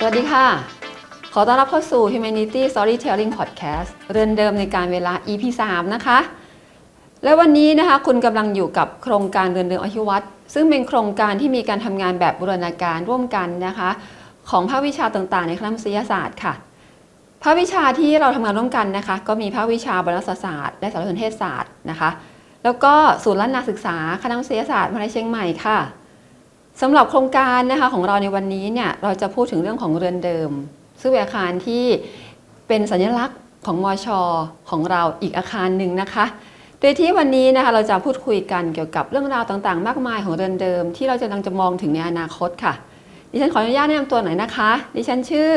สวัสดีค่ะ ขอต้อนรับเข้าสู่ Humanity Storytelling Podcast เรือนเดิมในการเวลา EP 3 นะคะ และวันนี้นะคะคุณกำลังอยู่กับโครงการเรือนเดิมอหิวัตรซึ่งเป็นโครงการที่มีการทำงานแบบบูรณาการร่วมกันนะคะ ของภาควิชาต่างๆ ในคณะมนุษยศาสตร์ค่ะภาควิชาที่เราทำงานร่วมกันนะคะ ก็มีภาควิชาบรรณศาสตร์ และสารสนเทศศาสตร์นะคะ แล้วก็ศูนย์ล้านนาศึกษาคณะมนุษยศาสตร์มหาวิทยาลัยเชียงใหม่ค่ะ สำหรับโครงการนะคะของเราในวันนี้เนี่ยเราจะพูดถึงเรื่องของเรือนเดิม ซึ่งเป็นอาคารที่เป็นสัญลักษณ์ของมอชอของเราอีกอาคารหนึ่งนะคะ โดยที่วันนี้นะคะเราจะพูดคุยกันเกี่ยวกับเรื่องราวต่างๆ มากมายของเรือนเดิม ที่เราจะกำลังจะมองถึงในอนาคตค่ะ ดิฉันขออนุญาตแนะนำตัวหน่อยนะคะ ดิฉันชื่อ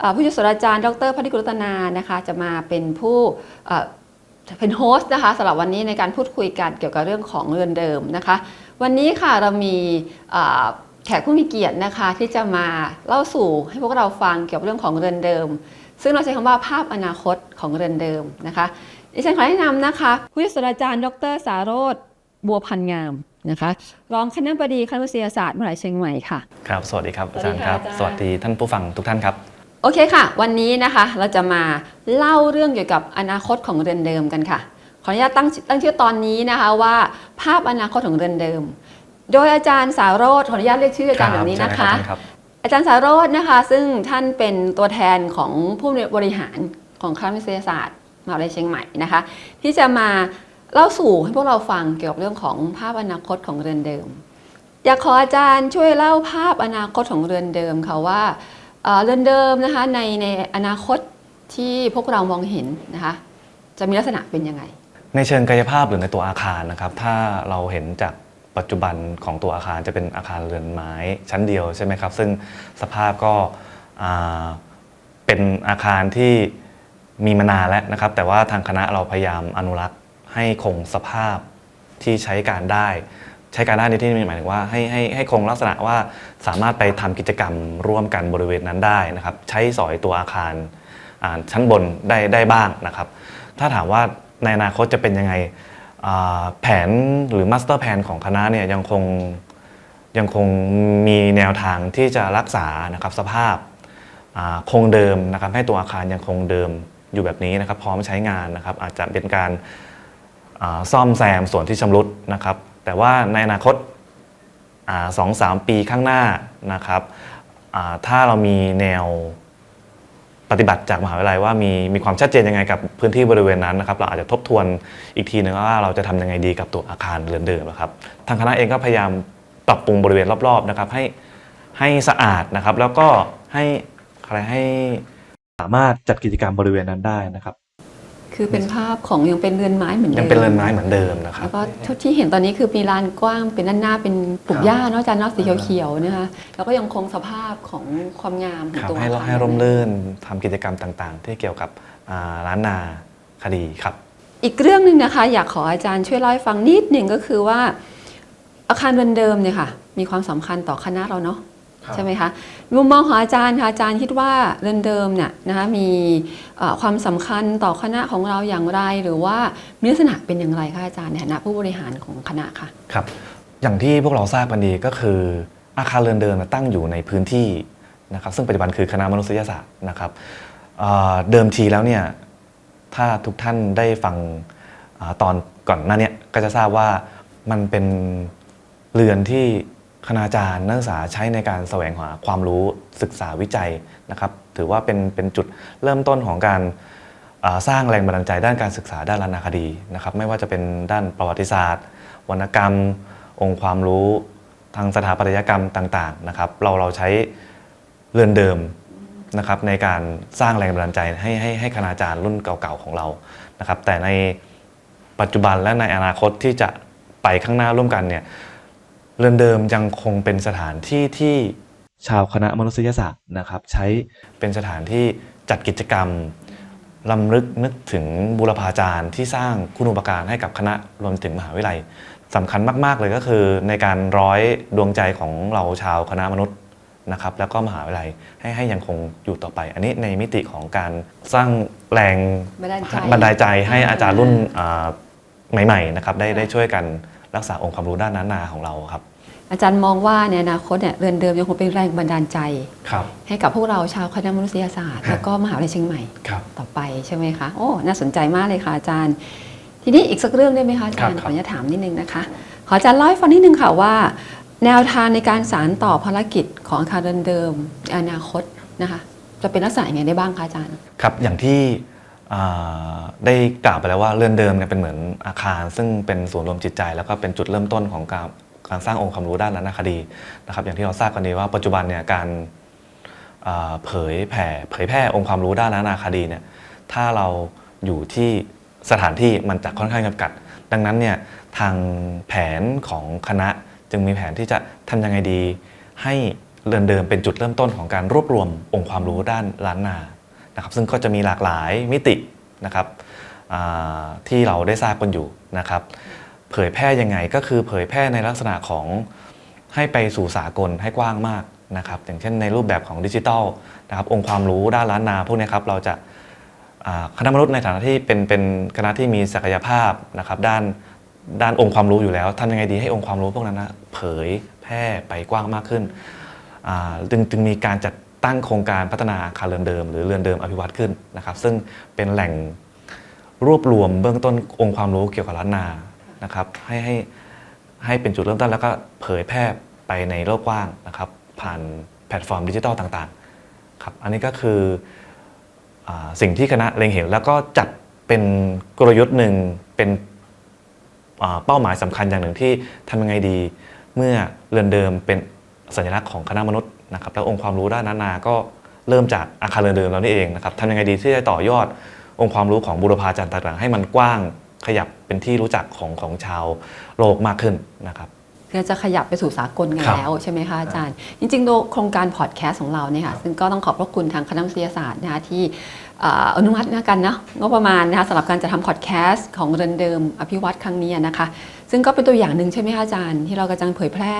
อผู้ช่วยศาสตราจารย์ ดรพันิกุลตนานะคะ จะมาเป็นผู้เป็นโฮสต์นะคะสำหรับวันนี้ในการพูดคุยกันเกี่ยวกับเรื่องของเรือนเดิมนะคะ วันนี้ค่ะเรามีเอ่อแขกผู้มีเกียรตินะคะที่จะมาเล่าสู่ให้พวกเราฟังเกี่ยวกับเรื่องของเรือนเดิม ซึ่งเราใช้คำว่าภาพอนาคตของเรือนเดิมนะคะดิฉันขอแนะนำนะคะผู้ช่วยศาสตราจารย์ ดร สารโรธบัวพันธ์งามนะคะรองคณบดีคณะวิทยาศาสตร์มหาวิทยาลัยเชียงใหม่ค่ะครับสวัสดีครับสวัอาสดีจารย์ครับค่ะอาจารย์สวัสดีท่านผู้ฟังทุกท่านครับโอเคค่ะ วันนี้นะคะเราจะมาเล่าเรื่องเกี่ยวกับอนาคตของเรือนเดิมกันค่ะข ออนุญาตตั้งตั้งชื่อตอนนี้นะคะว่าภาพอนาคตของเรือนเดิม โดยอาจารย์สารโรธขออนุญาตเรียกชื่ออาจารย์แบบนี้นะคะครับอาจารย์สารโรธนะคะซึ่งท่านเป็นตัวแทนของผู้บริหารของคณะวิทยาศาสตร์มหาวิทยาลัยเชียงใหม่นะคะ ที่จะมาเล่าสู่ให้พวกเราฟังเกี่ยวกับเรื่องของภาพอนาคตของเรือนเดิม อยากขออาจารย์ช่วยเล่าภาพอนาคตของเรือนเดิมค่ะว่าเอ่อเรือนเดิมนะคะในในอนาคตที่พวกเรามองเห็นนะคะจะมีลักษณะเป็นยังไง ในเชิงกายภาพหรือในตัวอาคารนะครับ ถ้าเราเห็นจากปัจจุบันของตัวอาคารจะเป็นอาคารเรือนไม้ชั้นเดียวใช่ไหมครับ ซึ่งสภาพก็เป็นอาคารที่มีมานานแล้วนะครับ แต่ว่าทางคณะเราพยายามอนุรักษ์ให้คงสภาพที่ใช้การได้ ใช้การได้ในที่นี้หมายถึงว่าให้ให้ให้คงลักษณะว่าสามารถไปทำกิจกรรมร่วมกันบริเวณนั้นได้นะครับ ใช้สอยตัวอาคารชั้นบนได้ได้บ้างนะครับ ถ้าถามว่า ในอนาคตจะเป็นยังไงแผนหรือมาสเตอร์แผนของคณะเนี่ยยังคงยังคงมีแนวทางที่จะรักษานะครับสภาพาคงเดิมนะครับให้ตัวอาคารยังคงเดิมอยู่แบบนี้นะครับพร้อมใช้งานนะครับอาจจะเป็นการาซ่อมแซมส่วนที่ชำรุดนะครับ แต่ว่าในอนาคตสองสามปีข้างหน้านะครับถ้าเรามีแนว ปฏิบัติจากมหาวิทยาลัยว่ามีมีความชัดเจนยังไงกับพื้นที่บริเวณนั้นนะครับเราอาจจะทบทวนอีกทีนึงว่าเราจะทำยังไงดีกับตัวอาคารเรือนเดิมนะครับทางคณะเองก็พยายามปรับปรุงบริเวณรอบๆนะครับให้ให้สะอาดนะครับ แล้วก็ให้อะไรให้สามารถจัดกิจกรรมบริเวณนั้นได้นะครับ คือเป็นภาพของยังเป็นเรือนไม้เหมือนเดิมยังเป็นเรือนไม้เหมือนเดิมนะครัแล้บวก็ที่เห็นตอนนี้คือมีลานกว้างเป็นด้านหน้าเป็นปลูกหญ้าเนอะอาจารย์เนอะสีเขียวๆนะคะแล้วก็ยังคงสภาพของความงามของครับตัวให้อาคารให้ร่มรื่นทำกิจกรรมต่างๆ ที่เกี่ยวกับอ่าร้านนาคดีครับ อีกเรื่องหนึ่งนะคะ อยากขออาจารย์ช่วยเล่าให้ฟังนิดหนึ่งก็คือว่าอาคารเรือนเดิมเนี่ยค่ะ มีความสำคัญต่อคณะเราเนาะครับ ใช่ไหมคะมุมมองของอาจารย์ค่ะอาจารย์คิดว่าเรือนเดิมเนี่ยนะคะมีเอ่อความสำคัญต่อคณะของเราอย่างไร หรือว่ามีลักษณะเป็นอย่างไรคะอาจารย์ในฐานะผู้บริหารของคณะค่ะครับ อย่างที่พวกเราทราบกันดีก็คืออาคารเรือนเดิมตั้งอยู่ในพื้นที่นะครับซึ่งปัจจุบันคือคณะมนุษยศาสตร์นะครับเอ่อเดิมทีแล้วเนี่ยถ้าทุกท่านได้ฟังอาตอนก่อนหน้าเนี้ก็จะทราบว่ามันเป็นเรือนที่ คณาจารย์นักศึกษาใช้ในการแสวงหาความรู้ศึกษาวิจัยนะครับ ถือว่าเป็นเป็นจุดเริ่มต้นของการสร้างแรงบันดาลใจด้านการศึกษาด้านรรณคดีนะครับ ไม่ว่าจะเป็นด้านประวัติศาสตร์ วรรณกรรม องค์ความรู้ ทางสถาปัตยกรรมต่างๆนะครับ เราเราใช้เรือนเดิมนะครับในการสร้างแรงบันดาลใจให้ให้ให้คณาจารย์รุ่นเก่าๆของเรานะครับ แต่ในปัจจุบันและในอนาคตที่จะไปข้างหน้าร่วมกันเนี่ย เรือนเดิมยังคงเป็นสถานที่ที่ชาวคณะมนุษยศาสตร์นะครับ ใช้เป็นสถานที่จัดกิจกรรมลำลึกนึกถึงบุรพาจารย์ที่สร้างคุณูปการให้กับคณะรวมถึงมหาวิทยาลัยสำคัญมาก ๆ เลยก็คือในการร้อยดวงใจของเราชาวคณะมนุษย์นะครับ แล้วก็มหาวิทยาลัยให้ให้ยังคงอยู่ต่อไป อันนี้ในมิติของการสร้างแรงบันดาลใจบันดาลใจให้อ่าอาจารย์รุ่นอ่าใหม่ ๆ นะครับ ได้ได้ช่วยกัน รักษาองค์ความรู้ด้านล้านนาของเราครับ อาจารย์มองว่าในอนาคตเนี่ยเรือนเดิมยังคงเป็นแรงบันดาลใจ ครับ ให้กับพวกเราชาวคณะมนุษยศาสตร์ครับแล้วก็มหาวิทยาลัยเชียงใหม่ครับ ต่อไปใช่ไหมคะโอ้น่าสนใจมากเลยค่ะอาจารย์ ทีนี้อีกสักเรื่องได้ไหมคะอาจารย์ครับ ขออนุญาตถามนิดนึงนะคะ ขออาจารย์เล่าให้ฟังนิดนึงค่ะว่า แนวทางในการสารต่อภารกิจของอาคารเดิมเดิมในอนาคตนะคะ จะเป็นลักษณะยังไงได้บ้างคะอาจารย์ ครับอย่างที่อ่า ได้กล่าวไปแล้วว่าเรือนเดิมเนี่ยเป็นเหมือนอาคาร ซึ่งเป็นศูนย์รวมจิตใจ แล้วก็เป็นจุดเริ่มต้นของการการสร้างองค์ความรู้ด้านล้นคดีนะครับ อย่างที่เราทราบกันดีว่าปัจจุบันเนี่ยการเผยแผ่เผยแพร่องค์ความรู้ด้านล้านนาคดีเนี่ยถ้าเราอยู่ที่สถานที่มันจะค่อนข้างจำกัด ดังนั้นเนี่ยทางแผนของคณะจึงมีแผนที่จะทำยังไงดี ให้เรือนเดิมเป็นจุดเริ่มต้นของการรวบรวมองค์ความรู้ด้านล้านนา นะครับซึ่งก็จะมีหลากหลายมิตินะครับที่เราได้ทราบกันอยู่นะครับ เผยแพร่ยังไงก็คือเผยแพร่ในลักษณะของให้ไปสู่สากลให้กว้างมากนะครับอย่างเช่นในรูปแบบของดิจิทัลนะครับองค์ความรู้ด้านล้านนาพวกนี้ครับเราจะคณะมนุษย์ในฐานะที่เป็นเป็นคณะที่มีศักยภาพนะครับด้านด้านองค์ความรู้อยู่แล้วทำยังไงดีให้องค์ความรู้พวกนั้นนะเผยแพร่ไปกว้างมากขึ้นจึงจึงมีการจัด ตั้งโครงการพัฒนาอาคารเรือนเดิม หรือเรือนเดิมอภิวัตขึ้นนะครับ ซึ่งเป็นแหล่งรวบรวมเบื้องต้นองค์ความรู้เกี่ยวกับล้านนานะครับให้ให้ให้เป็นจุดเริ่มต้นแล้วก็เผยแพร่ไปในโลกกว้างนะครับ ผ่านแพลตฟอร์มดิจิทัลต่างๆครับอันนี้ก็คืออสิ่งที่คณะเล็งเห็น แล้วก็จัดเป็นกลยุทธ์หนึ่งเป็นเป้าหมายสำคัญอย่างหนึ่งที่ทำยังไงดี เมื่อเรือนเดิมเป็น สัญลักษณ์ของคณะมนุษย์นะครับแล้วองค์ความรู้ด้านนานา ก็เริ่มจากอาคารเรือนเดิมเรานี่เองนะครับทำยังไงดีที่จะต่อยอดองค์ความรู้ของบุรพาจารย์ต่างๆ ให้มันกว้างขยับเป็นที่รู้จักของของชาวโลกมากขึ้นนะครับเราจะขยับไปสู่สากลกันครับแล้วใช่ไหมคะอาจารย์ จริงๆโดยโครงการพอดแคสต์ของเราเนี่ยค่ะซึ่งก็ต้องขอบพระคุณทางคณะวิทยาศาสตร์นะคะที่เอ่ออนุมัตินะกันนะงบประมาณนะคะสำหรับการจะทำพอดแคสต์ของเรือนเดิมอภิวัตครั้งนี้นะคะ ซึ่งก็เป็นตัวอย่างหนึ่งใช่ไหมคะอาจารย์ ที่เรากำลังเผยแพร่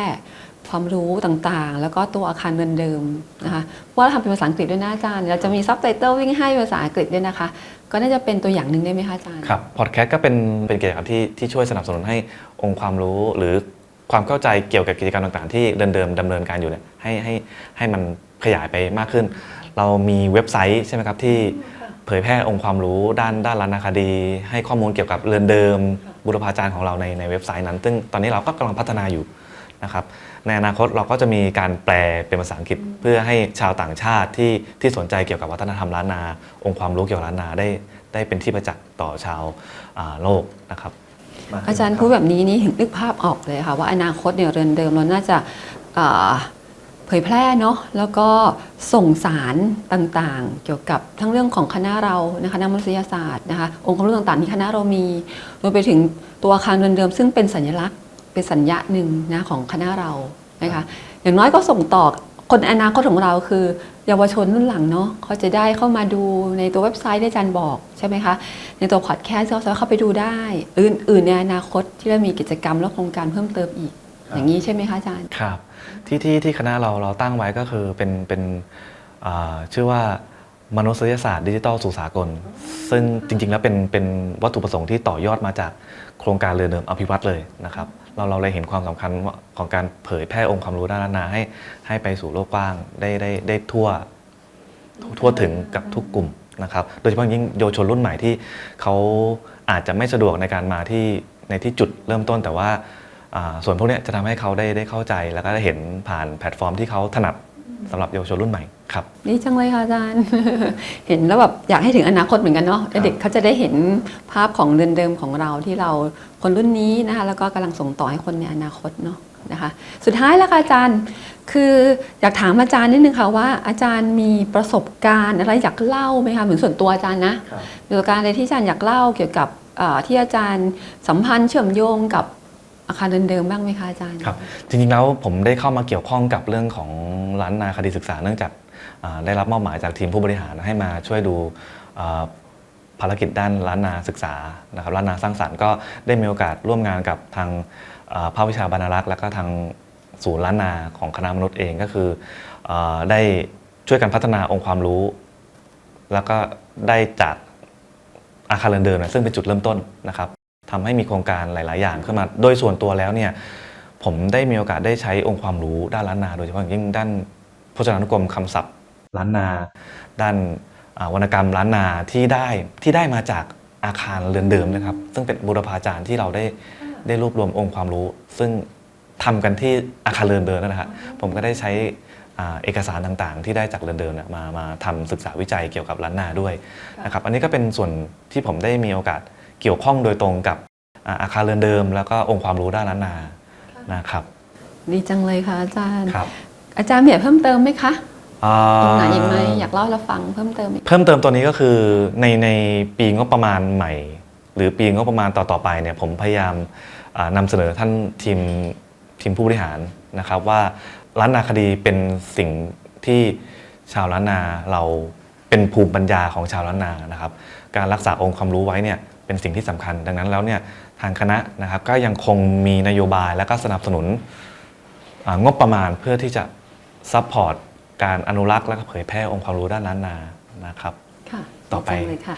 ความรู้ต่างๆ แล้วก็ตัวอาคารเรือนเดิมนะคะว่าเราทำเป็นภาษาอังกฤษด้วยนะอาจารย์เราจะมีซับไตเติลวิ่งให้ภาษาอังกฤษด้วยนะคะ ก็น่าจะเป็นตัวอย่างหนึ่งได้ไหมคะอาจารย์ครับพอดแคสต์ก็เป็นเป็นกิจกรรมที่ที่ช่วยสนับสนุนให้องค์ความรู้หรือความเข้าใจเกี่ยวกับกิจกรรมต่างๆ ที่เดิมเดิมๆดำเนินการอยู่เนี่ยให้ให้ให้มันขยายไปมากขึ้น เรามีเว็บไซต์ใช่ไหมครับที่เผยแพร่องค์ความรู้ด้านด้านล้านาคดี ให้ข้อมูลเกี่ยวกับเรือนเดิม บุรพาจารย์ของเราในในเว็บไซต์นั้น ซึ่งตอนนี้เราก็กำลังพัฒนาอยู่นะครับในอนาคตเราก็จะมีการแปลเป็นภาษาอังกฤษ เพื่อให้ชาวต่างชาติที่ที่สนใจเกี่ยวกับวัฒนธรรมล้านนา องค์ความรู้เกี่ยวกับล้านนาได้ได้เป็นที่ประจักษ์ต่อชาวาโลกนะครับอาจารย์พูดแบบนี้นี่ถึงนึกภาพออกเลยค่ะว่าอนาคตเนี่ยเรือนเดิมเราน่าจะ เผยแพร่เนาะแล้วก็ส่งสารต่างๆ เกี่ยวกับทั้งเรื่องของคณะเรานะคะคณะมนุษยศาสตร์นะคะองค์ความรู้ต่างๆที่คณะเรามีรวมไปถึงตัวอาคารเดิมๆซึ่งเป็นสัญลักษณ์ เป็นสัญญาหนึ่งนะของคณะเรานะคะอย่างน้อยก็ส่งต่อคนอนาคตของเราคือ เยาวชนรุ่นหลังเนาะเขาจะได้เข้ามาดูในตัวเว็บไซต์ที่อาจารย์บอกใช่ไหมคะในตัวพอดแคสต์เขาสามารถเข้าไปดูได้อื่นๆในอนาคตที่จะมีกิจกรรมและโครงการเพิ่มเติมอีก อย่างนี้ใช่ไหมคะอาจารย์ครับ ที่ที่ที่คณะเราเราตั้งไว้ก็คือเป็นเป็นอ่าชื่อว่ามนุษยศาสตร์ดิจิทัลสู่สากล ซึ่งจริง ๆ แล้วเป็นเป็นวัตถุประสงค์ที่ต่อยอดมาจากโครงการเรือเดิมอภิวัตเลยนะครับ เราเราเลยเห็นความสำคัญของการเผยแพร่องค์ความรู้ด้านนาให้ให้ไปสู่โลกกว้างได้ได้ได้ทั่วทั่วถึงกับทุกกลุ่มนะครับ โดยเฉพาะยิ่งเยาวชนรุ่นใหม่ที่เขาอาจจะไม่สะดวกในการมาที่ในที่จุดเริ่มต้นแต่ว่า ส่วนพวกเนี้ยจะทำให้เขาได้ได้เข้าใจแล้วก็ได้เห็นผ่านแพลตฟอร์มที่เขาถนัดสำหรับเยาวชนรุ่นใหม่ครับดีจังเลยค่ะอาจารย์ เห็นแล้วแบบอยากให้ถึงอนาคตเหมือนกันเนาะเด็กเขาจะได้เห็นภาพของเรือนเดิมของเราที่เราคนรุ่นนี้นะคะแล้วก็กำลังส่งต่อให้คนในอนาคตเนาะนะคะสุดท้ายแล้วค่ะอาจารย์คืออยากถามอาจารย์นิดนึงค่ะว่าอาจารย์มีประสบการณ์อะไรอยากเล่าไหมคะเหมือนส่วนตัวอาจารย์นะมีประสบการณ์อะไรที่อาจารย์อยากเล่าเกี่ยวกับเอ่อที่อาจารย์สัมพันธ์เชื่อมโยงกับ อาคารเดิมๆบ้างไหมคะอาจารย์ครับจริงๆแล้วผมได้เข้ามาเกี่ยวข้องกับเรื่องของร้านนาคดีศึกษาเนื่องจากได้รับมอบหมายจากทีมผู้บริหารให้มาช่วยดูภารกิจด้านร้านนาศึกษานะครับร้านนาสร้างสรรค์ก็ได้มีโอกาสร่วมงานกับทางภาควิชาบรรณารักษ์ และก็ทางศูนย์ล้านนาของคณะมนุษย์เองก็คืออได้ช่วยกันพัฒนาองค์ความรู้ แล้วก็ได้จากอาคารเรือนเดิมนะซึ่งเป็นจุดเริ่มต้นนะครับ ทำให้มีโครงการหลาย ๆ อย่างขึ้นมา โดยส่วนตัวแล้วเนี่ยผมได้มีโอกาสได้ใช้องค์ความรู้ด้านล้านนาโดยเฉพาะอย่างยิ่งด้านพจนานุกรมคำศัพท์ล้านนา ด้านวรรณกรรมล้านนาที่ได้ที่ได้มาจากอาคารเรือนเดิมนะครับ ซึ่งเป็นบูรพาจารย์ที่เราได้ได้รวบรวมองค์ความรู้ ซึ่งทำกันที่อาคารเรือนเดิมนั่นนะฮะผมก็ได้ใช้เอกสารต่างๆ ที่ได้จากเรือนเดิมมามาทำศึกษาวิจัยเกี่ยวกับล้านนาด้วยนะครับ อันนี้ก็เป็นส่วนที่ผมได้มีโอกาส เกี่ยวข้องโดยตรงกับอ่าอาคารเรือนเดิม แล้วก็องค์ความรู้ด้านล้านนานะครับ ดีจังเลยค่ะอาจารย์ครับอาจารย์มีอะไรเพิ่มเติมไหมคะอ่าตรงไหนอีกไหมอยากเล่าให้เราฟังเพิ่มเติมอีกเพิ่มเติมตัวนี้ก็คือในในปีงบประมาณใหม่ หรือปีงบประมาณต่อๆไปเนี่ยผมพยายามอ่านำเสนอท่านทีมทีมผู้บริหารนะครับว่าล้านนาคดีเป็นสิ่งที่ชาวล้านนาเราเป็นภูมิปัญญาของชาวล้านนานะครับ การรักษาองค์ความรู้ไว้เนี่ย เป็นสิ่งที่สำคัญ ดังนั้นแล้วเนี่ยทางคณะนะครับก็ยังคงมีนโยบายและก็สนับสนุนอ่างบประมาณเพื่อที่จะซัพพอร์ตการอนุรักษ์และก็เผยแพร่องค์ความรู้ด้านล้านนานะครับค่ะต่อไปดีจังเลยค่ะ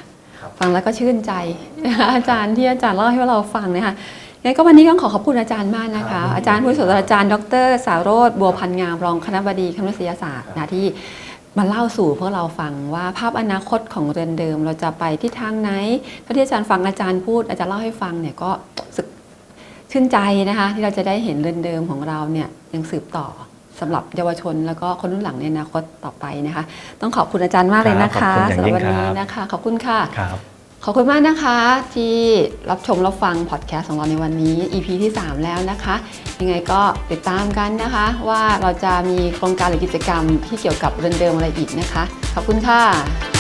ฟังแล้วก็ชื่นใจนะคะอาจารย์ที่อาจารย์เล่าให้เราฟังนะคะงั้นก็วันนี้ต้องขอขอบคุณอาจารย์มากนะคะ อาจารย์ผู้ช่วยศาสตราจารย์ ดร สารโรธบัวพันธ์งามรองคณบดีคณะวิทยาศาสตร์นะที่ มาเล่าสู่พวกเราฟังว่าภาพอนาคตของเรือนเดิม เราจะไปที่ทางไหนเท่าที่อาจารย์ฟังอาจารย์พูด อาจารย์เล่าให้ฟังเนี่ยก็รู้สึกชื่นใจนะคะ ที่เราจะได้เห็นเรือนเดิมของเราเนี่ยยังสืบต่อสำหรับเยาวชน แล้วก็คนรุ่นหลังในอนาคตต่อไปนะคะ ต้องขอบคุณอาจารย์มากเลยนะครัคะบขอบคุณอย่างสำหยิ่รับงวันนี้ครับนะคะ ขอบคุณค่ะครับ ขอบคุณมากนะคะที่รับชมรับฟังพอดแคสต์ของเราในวันนี้ EP ที่ 3 แล้วนะคะ ยังไงก็ติดตามกันนะคะ ว่าเราจะมีโครงการหรือกิจกรรมที่เกี่ยวกับเรื่องเดิมอะไรอีกนะคะ ขอบคุณค่ะ